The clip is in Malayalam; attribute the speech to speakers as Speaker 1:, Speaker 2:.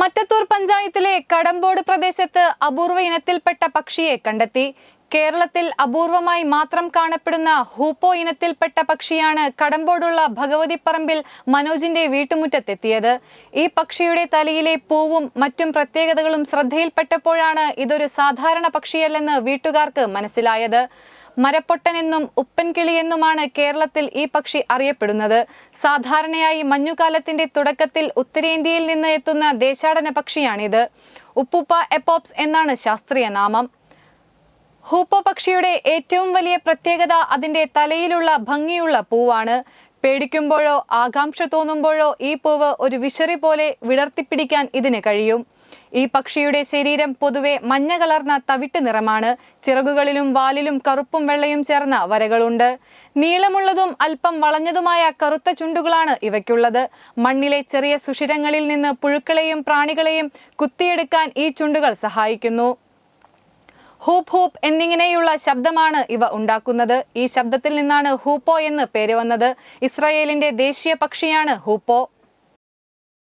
Speaker 1: മറ്റത്തൂർ പഞ്ചായത്തിലെ കടമ്പോട് പ്രദേശത്ത് അപൂർവ ഇനത്തിൽപ്പെട്ട പക്ഷിയെ കണ്ടെത്തി. കേരളത്തിൽ അപൂർവമായി മാത്രം കാണപ്പെടുന്ന ഹൂപ്പോ ഇനത്തിൽപ്പെട്ട പക്ഷിയാണ് കടമ്പോടുള്ള ഭഗവതിപ്പറമ്പിൽ മനോജിന്റെ വീട്ടുമുറ്റത്തെത്തിയത്. ഈ പക്ഷിയുടെ തലയിലെ പൂവും മറ്റും പ്രത്യേകതകളും ശ്രദ്ധയിൽപ്പെട്ടപ്പോഴാണ് ഇതൊരു സാധാരണ പക്ഷിയല്ലെന്ന് വീട്ടുകാർക്ക് മനസ്സിലായത്. മരപ്പൊട്ടനെന്നും ഉപ്പൻകിളിയെന്നുമാണ് കേരളത്തിൽ ഈ പക്ഷി അറിയപ്പെടുന്നത്. സാധാരണയായി മഞ്ഞുകാലത്തിന്റെ തുടക്കത്തിൽ ഉത്തരേന്ത്യയിൽ നിന്ന് എത്തുന്ന ദേശാടന പക്ഷിയാണിത്. ഉപ്പുപ്പ എപ്പോപ്സ് എന്നാണ് ശാസ്ത്രീയ നാമം. ഹൂപ്പോ പക്ഷിയുടെ ഏറ്റവും വലിയ പ്രത്യേകത അതിന്റെ തലയിലുള്ള ഭംഗിയുള്ള പൂവാണ്. പേടിക്കുമ്പോഴോ ആകാംക്ഷ തോന്നുമ്പോഴോ ഈ പൂവ് ഒരു വിശറി പോലെ വിടർത്തിപ്പിടിക്കാൻ ഇതിന് കഴിയും. ഈ പക്ഷിയുടെ ശരീരം പൊതുവെ മഞ്ഞ കലർന്ന തവിട്ട് നിറമാണ്. ചിറകുകളിലും വാലിലും കറുപ്പും വെള്ളയും ചേർന്ന വരകളുണ്ട്. നീളമുള്ളതും അല്പം വളഞ്ഞതുമായ കറുത്ത ചുണ്ടുകളാണ് ഇവയ്ക്കുള്ളത്. മണ്ണിലെ ചെറിയ സുഷിരങ്ങളിൽ നിന്ന് പുഴുക്കളെയും പ്രാണികളെയും കുത്തിയെടുക്കാൻ ഈ ചുണ്ടുകൾ സഹായിക്കുന്നു. ഹൂപ്പ് ഹൂപ്പ് എന്നിങ്ങനെയുള്ള ശബ്ദമാണ് ഇവ ഉണ്ടാക്കുന്നത്. ഈ ശബ്ദത്തിൽ നിന്നാണ് ഹൂപ്പോ എന്ന് പേര് വന്നത്. ഇസ്രയേലിന്റെ ദേശീയ പക്ഷിയാണ് ഹൂപ്പോ.